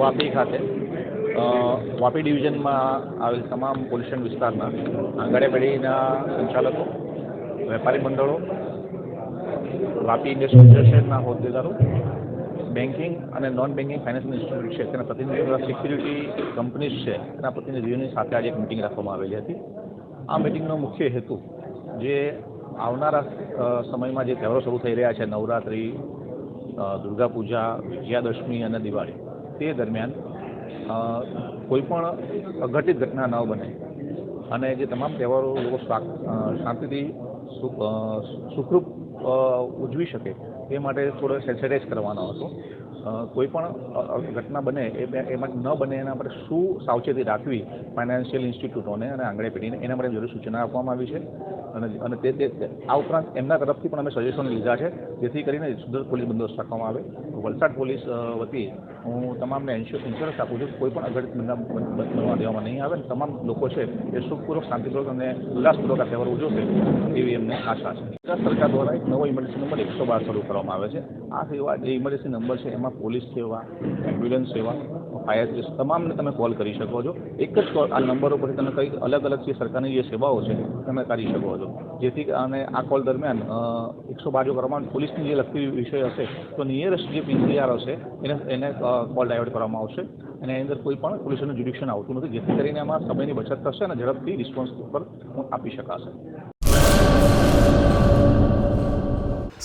વાપી ખાતે વાપી ડિવિઝનમાં આવેલ તમામ પોલ્યુશન વિસ્તારના આંગણે સંચાલકો, વેપારી મંડળો, વાપી ઇન્ડસ્ટ્રી એસોસિએશનના હોદ્દેદારો, બેન્કિંગ અને નોન બેન્કિંગ ફાઇનાન્શિયલ ઇન્સ્ટિટ્યૂટ છે, તેના પ્રતિનિધિઓ, સિક્યુરિટી કંપનીઝ છે, તેના પ્રતિનિધિઓની સાથે આજે એક મિટિંગ રાખવામાં આવેલી હતી. આ મિટિંગનો મુખ્ય હેતુ જે આવનારા સમયમાં જે તહેવારો શરૂ થઈ રહ્યા છે, નવરાત્રિ દુર્ગા પૂજા વિજયાદશમી અને દિવાળી તે દરમિયાન કોઈપણ કોઈ પણ અઘટિત ઘટના ન બને. અને જે તમામ તહેવારો લોકો શાંતિથી સુખરૂપ ઉજવી શકે. એ માટે થોડો સેન્સિટાઇઝ કરવાનો હતો. કોઈ પણ ઘટના બને એમાં ન બને એના માટે શું સાવચેતી રાખવી ફાઇનાન્શિયલ ઇન્સ્ટિટ્યૂટોને અને આંગણે પેઢીને, એના માટે જરૂરી સૂચના આપવામાં આવી છે. અને અને તે તે આ ઉપરાંત એમના તરફથી પણ અમે સજેશન લીધા છે. જેથી કરીને સુદૃઢ પોલીસ બંદોબસ્ત રાખવામાં આવે. વલસાડ પોલીસ વતી હું તમામને ઇન્સ્યોરન્સ આપું છું. કોઈ પણ અઘટિત બનાવ બન- બન- બનવા દેવામાં નહીં આવે તમામ લોકો છે એ સુખપૂર્વક, શાંતિપૂર્વક અને ઉલ્લાસપૂર્વક આ તહેવાર ઉજવશે એવી એમને આશા છે. ગુજરાત સરકાર દ્વારા એક નવો ઇમરજન્સી નંબર એકસો બાર શરૂ કરવામાં આવે છે. આ સેવા જે ઇમરજન્સી નંબર છે, એમાં પોલીસ સેવા એમ્બ્યુલન્સ સેવા ફાયર સર્વિસ તમામને તમે કોલ કરી શકો છો. એક જ કોલ આ નંબર ઉપરથી તમે કઈ અલગ અલગ જે સરકારની જે સેવાઓ છે, તમે કરી શકો છો. જેથી અને આ કોલ દરમિયાન એકસો બાર જો કરવામાં પોલીસની જે લગતી વિષય હશે, તો નિયરેસ્ટ જે પીસીઆર હશે, એને એને કોલ ડાયવર્ટ કરવામાં આવશે. અને એની અંદર કોઈ પણ પોલીસનું જ્યુડિક્શન આવતું નથી. જેથી કરીને આમાં સમયની બચત થશે અને ઝડપથી રિસ્પોન્સ પર આપી શકાશે.